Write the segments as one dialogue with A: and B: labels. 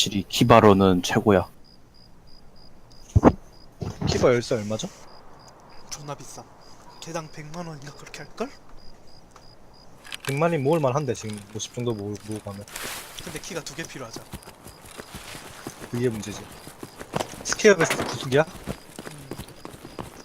A: 확실히 키바로는 최고야.
B: 키바 열쇠 얼마죠?
C: 존나 비싸. 개당 100만 원인가 그렇게 할걸?
B: 100만이 모을만 한데 지금 50 정도 모으, 모으고 가면
C: 근데 키가 두 개 필요하잖아.
B: 그게 문제지 스퀘어 베스트 구속이야?
C: 음,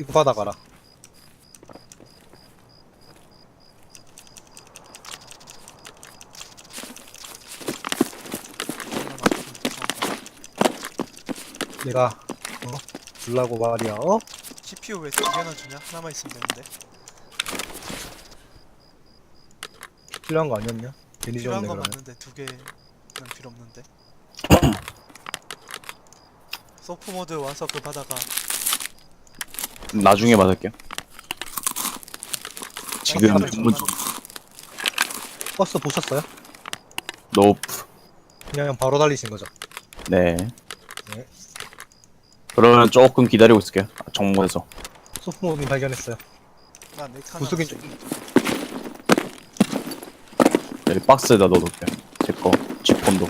B: 이거 받아가라
C: 얼마나 아픈지 정확하게.
B: 내가 어? 줄라고 말이야 어?
C: CPU 왜 두 개나 주냐? 하나만 있으면 되는데.
B: 필요한 거 아니었냐? 괜히
C: 필요한
B: 줬네
C: 거
B: 그러면
C: 맞는데 두 개는 필요 없는데. 소프 모드 와서 그 받아가.
A: 나중에 받을게요. 지금
C: 아,
A: 주문
C: 정말.
B: 버스 보셨어요?
A: 노프.
B: 그냥 바로 달리신 거죠?
A: 네.
B: 네.
A: 그러면 조금 기다리고 있을게요. 아, 정문에서.
B: 소프모님 발견했어요
C: 나 넥타나.
B: 구속인 좀
A: 여기 박스에다 넣어둘게요. 제 거, 지폰도.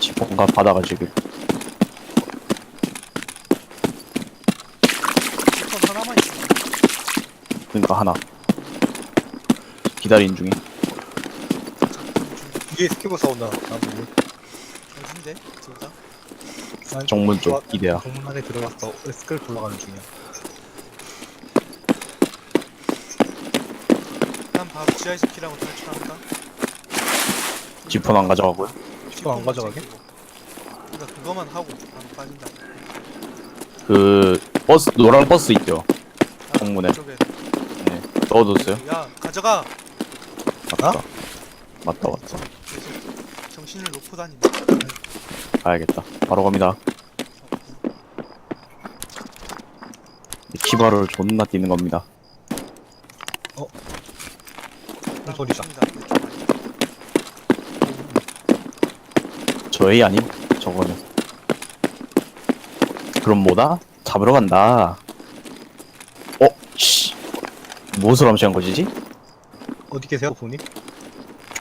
A: 지폰가 받아가지고.
C: 지폰 하나만 있어.
A: 그러니까 하나. 기다리는 중에.
B: 뒤에 스키고 싸운다 나무
C: 둘 다?
A: 정문 쪽, 이대야.
B: 정문 안에 들어갔어 스클 올라가는 중이야
C: 난 바로 지하에서 키라고 탈출한다.
A: 지폰 안 가져가고요.
B: 지폰 안 가져가게?
C: 그러니까 그거만 하고 바로 빠진다.
A: 그, 버스, 노란 버스 있죠?
C: 아,
A: 정문에. 네. 넣어뒀어요.
C: 야 가져가.
A: 맞다. 맞다, 맞다.
C: 정신을 놓고 다니네.
A: 가야겠다. 바로 갑니다. 키바를 존나 뛰는 겁니다.
B: 무슨 소리다
A: 저의 아님? 저거는. 그럼 뭐다? 잡으러 간다. 어? 씨. 무엇을 암시한 것이지?
B: 어디 계세요 보니?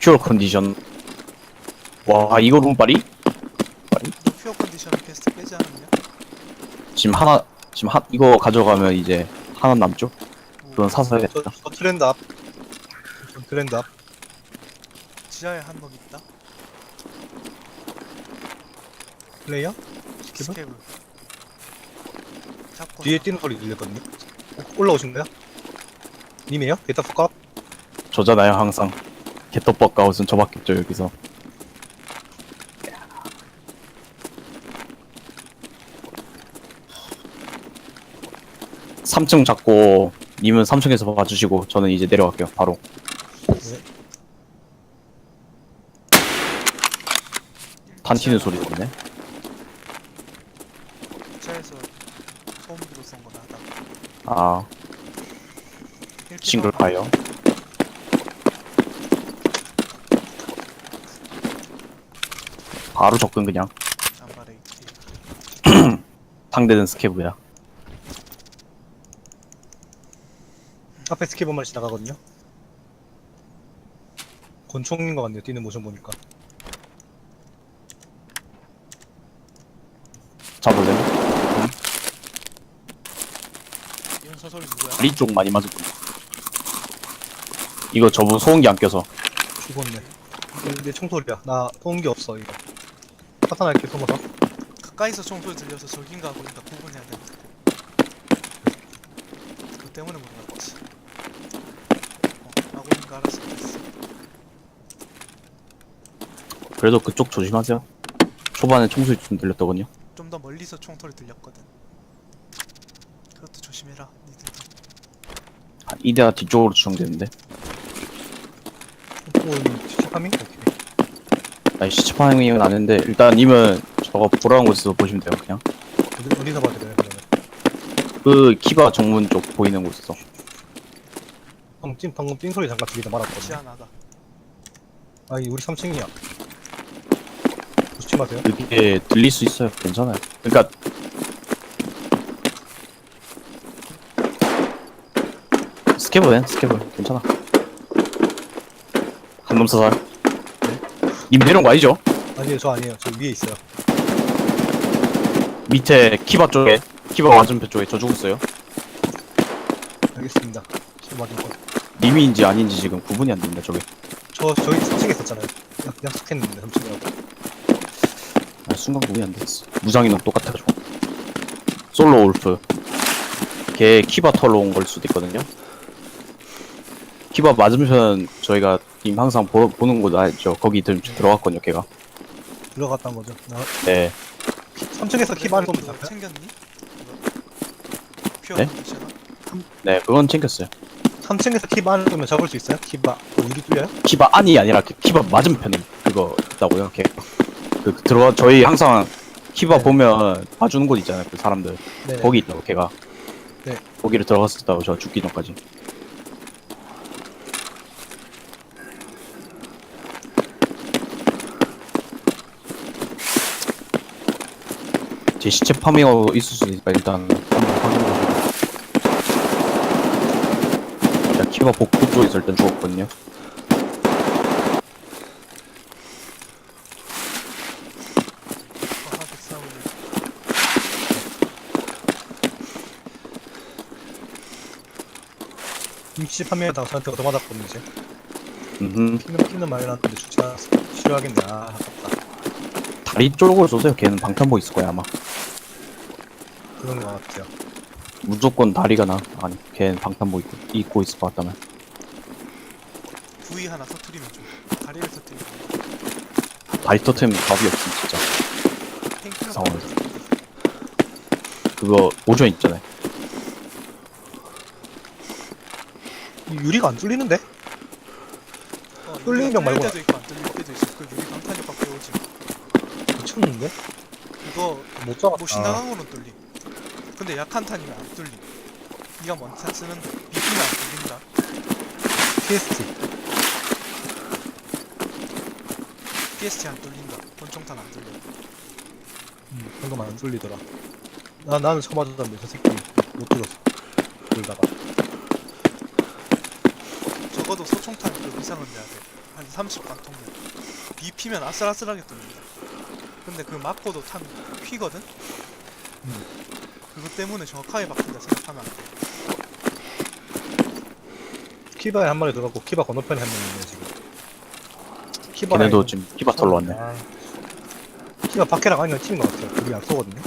A: 퓨어 컨디션. 와, 이거 룸빨이?
C: 너 퓨어 컨디션 퀘스트 빼지 않았냐?
A: 지금 하나, 지금 한, 이거 가져가면 이제 하나 남죠? 그건 사서
B: 저,
A: 해야겠다.
B: 저 트렌드 앞 저 트렌드 앞
C: 지하에 한 놈 있다.
B: 플레이어? 스킵은?
C: 스케브. 잡고
B: 뒤에 뛰는 소리 들렸거든요 어, 올라오신가요? 님이에요? fuck up?
A: 저잖아요, 항상. 개떡밥 가웃은 저밖에 없죠, 여기서. 삼층 잡고, 님은 3층에서 봐주시고, 저는 이제 내려갈게요, 바로. 탄 튀는 소리 들리네.
C: 차에서 들어선 거나 하다.
A: 아,
C: 이렇게
A: 싱글 파이어. 바로 접근 그냥.
C: 단발에 있지.
A: 상대는 스케브야.
B: 앞에 스킵 한마리 지나가거든요 권총인 것 같네요 뛰는 모션 보니까
A: 잡을래요?
C: 이런 서소리 누구야?
A: 다리 쪽 많이 맞을 거야. 이거 저분 소음기 안 껴서.
B: 죽었네 내 총소리야 나 소음기 없어 이거 사탄할게 숨어서
C: 가까이서 총소리 들려서 저긴가 보인가 구분해야 돼. 그거 때문에 물어봤지. 어, 알아서.
A: 그래도 그쪽 조심하세요. 초반에 총소리 좀 들렸더군요.
C: 좀 더 멀리서 총소리 들렸거든. 그것도 조심해라. 니들도.
A: 한 이대가 뒤쪽으로 추정되는데.
B: 오케이
A: 아니, 시치파밍은 아는데, 일단 님은 저거 보라는 곳에서 보시면 돼요, 그냥.
B: 어디, 어디서 봐야 되나요 그러면
A: 그 키바 정문 쪽 보이는 곳에서.
B: 방금 찐 방금 띵 소리 잠깐 들리다 말았거든요
C: 지하 나가.
B: 아이 우리 3층이야 조심하세요
A: 그게 들릴 수 있어요. 괜찮아요. 그러니까 스케브네 스케브 괜찮아 한놈 사살 님 내려온 거 아니죠?
B: 아니에요 저 아니에요 저 위에 있어요
A: 밑에 키바 쪽에 키바 맞은편 쪽에 저 죽었어요.
B: 알겠습니다 저 맞은 거.
A: 님인지 아닌지 지금 구분이 안 됩니다. 저게
B: 저 저희 3층에 있었잖아요 약, 약속했는데 3층이라고
A: 아, 순간 구분이 안 됐어. 무장이랑 똑같아가지고. 솔로 울프. 걔 키바 털러 온 걸 수도 있거든요. 키바 맞으면 저희가 님 항상 보, 보는 곳 알죠? 거기 들, 들어갔거든요, 걔가.
B: 들어갔단 거죠 나
A: 네.
B: 3층에서 키 많이
C: 그거
B: 쏘면 잡혀요?
C: 챙겼니?
A: 네? 네, 그건 챙겼어요.
B: 3층에서 키 많이 쏘면 잡을 수 있어요? 키바 뭐 유리 뚫려요?
A: 키바 안이 아니라 그 키바 맞은편에 그거 있다고요, 걔. 그, 들어가, 저희 항상 키바
B: 네.
A: 보면 봐주는 곳 있잖아요, 그 사람들.
B: 네
A: 거기 있다고, 걔가.
B: 네.
A: 거기를 들어갔었다고, 저 죽기 전까지. 제 시체 파밍하고 있을 수 있으니까 일단 한번 확인해보고. 자, 키바 복부 쪽에 있을 땐 죽었거든요.
C: 과학의 싸움을
B: 임시 판매하다가 저한테 얻어맞았거든요 이제
A: 음,
B: 피는 피는 많이 났는데 주차 싫어하겠네 아 아깝다
A: 다리 쪽으로 쏘세요. 걔는 방탄복 있을 거야, 아마.
B: 그런 거 같아요
A: 무조건 다리가 나. 아니, 걔는 방탄복 입고, 입고 있을 것 같다면.
C: 부위 하나 터트리면 좀 다리를 터트리면
A: 다리 터트리면 답이 없음, 진짜.
C: 탱크가
A: 상황에서. 그거, 오션 있잖아요.
B: 이 유리가 안 뚫리는데?
C: 어,
B: 뚫리는
C: 유리가
B: 경 말고.
C: 때도 있고 안 뚫릴 때도 있어 그 유리 방탄 효과 배우지
B: 미쳤는데?
C: 그거
B: 못 잡았다
C: 뭐 신나강으로는 뚫리 근데 약한 탄이면 안 뚫리 니가 뭔탄 쓰는 비피는 안 뚫린다.
B: PST
C: PST 안 뚫린다. 권총탄 안 뚫려.
B: 음, 방금 안 뚫리더라. 나, 나는 처음 맞았는데 저 새끼 못 뚫었어. 돌다가.
C: 적어도 소총탄 그 이상은 돼야 돼 한 30관통면. 비피면 아슬아슬하게 뚫린다. 근데 그 맞고도 탄 휘거든?
B: 음.
C: 그것 때문에 정확하게 바뀐다 생각하면. 안 돼
B: 키바에 한 마리 들어갔고 키바 건너편에 한 명 있네 지금. 키바
A: 걔네도
B: 라인
A: 지금 키바 털러 왔네.
B: 아, 키바 밖에랑 아니면 팀인 것 같아요. 우리 안 쏘거든요.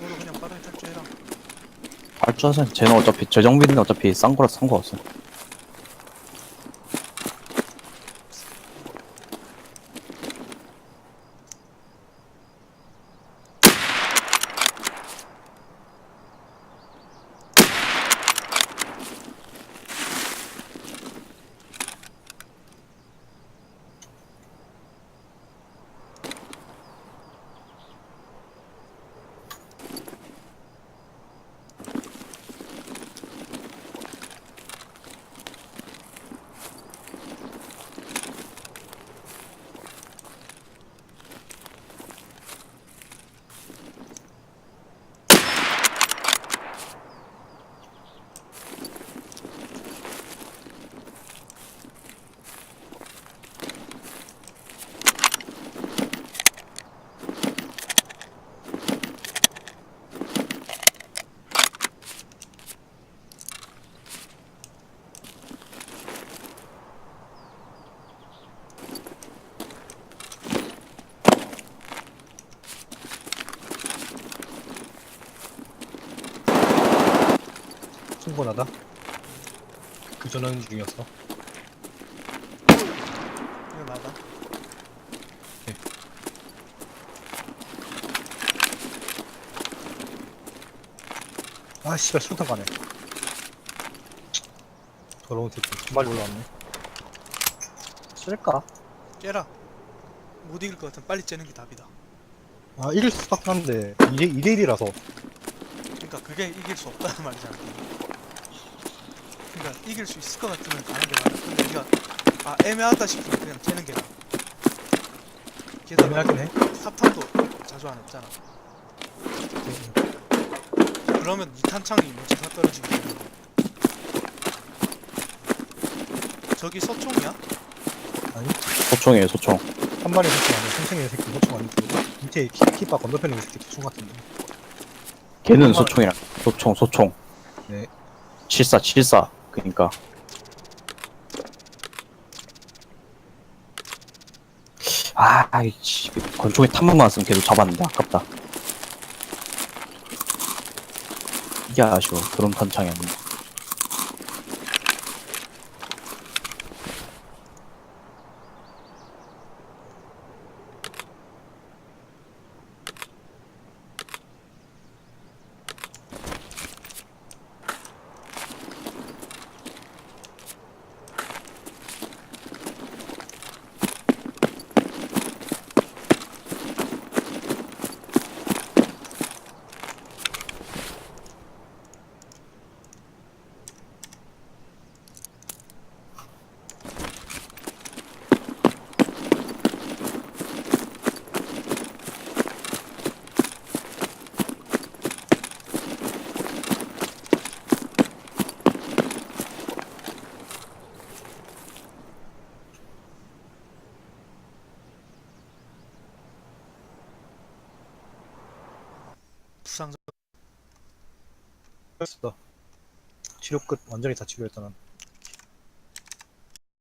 C: 너도 그냥 빠르게 탈주해라.
A: 발주하세요. 쟤는 어차피, 재정비는 어차피 싼 거라 상관없어요.
B: 충분하다 그 전원 중이었어
C: 이거 나다.
B: 아 씨발 술탄 가네. 더러운 새끼. 두 마리 올라왔네. 쓸까?
C: 깨라. 못 이길 것 같으면 빨리 째는 게 답이다.
B: 아 이길 수밖에 한데. 2대, 2대1이라서.
C: 그러니까 그게 이길 수 없다는 말이잖아 그러니까 이길 수 있을 것 같으면 가는 게 맞아 근데 네가 아 애매하다 싶으면 그냥 째는 게 나아 게다가
B: 애매하긴 해.
C: 삽탄도 자주 안 했잖아. 그러면 이 탄창이 먼저 다 떨어지기 때문에 저기 소총이야?
B: 아니.
A: 소총이에요 소총.
B: 한 마리 소총 아니야. 생생의 새끼. 소총 아니고 밑에 키, 키바 건너편에 있는 새끼 소총 같은데.
A: 걔는. 소총이랑. 소총 소총.
B: 네.
A: 74 74 그니까. 아 아이씨 권총에 탐만 많았으면 걔도 잡았는데 아깝다. 이게 아쉬워. 그런 탄창이 아닌데
B: 치료 끝 완전히 다 치료했다 난